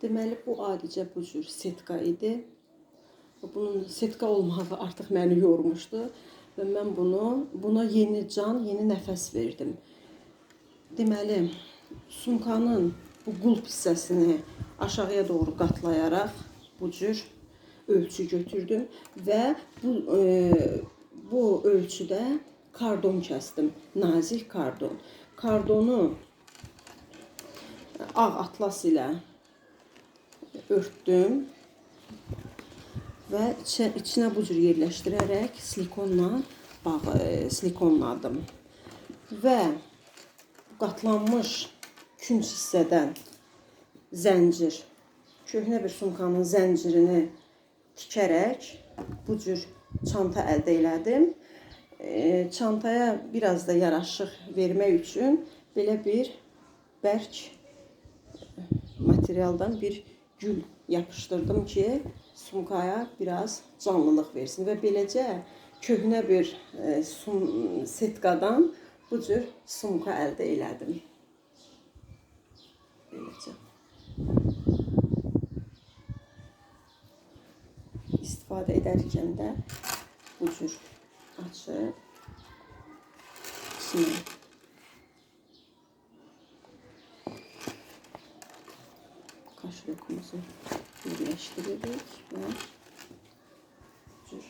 Deməli bu adicə bu cür setka idi. Bunun setka olmağı artıq məni yormuşdu və mən bunu buna yeni can, yeni nəfəs verdim. Deməli, sumkanın bu qulp hissəsini aşağıya doğru qatlayaraq bu cür ölçü götürdüm və bu e, bu ölçüdə kardon kəsdim. Nazik kardon. Kardonu ağ atlas ilə örtdüm və içinə bu cür yerləşdirərək silikonla bağ, e, silikonladım. Və qatlanmış künc hissədən zəncir, köhnə bir sumkanın zəncirini tikərək bu cür çanta əldə elədim. E, çantaya biraz da yaraşıq vermək üçün belə bir bərk materialdan bir gül yapıştırdım ki sumkaya biraz canlılıq versin və beləcə köhnə bir e, sum, setkadan bu cür sumka əldə elədim. Beləcə. İstifadə edərkən də bu cür açıb içinə kaş lokumuzu birleştiririk ve. Şimdi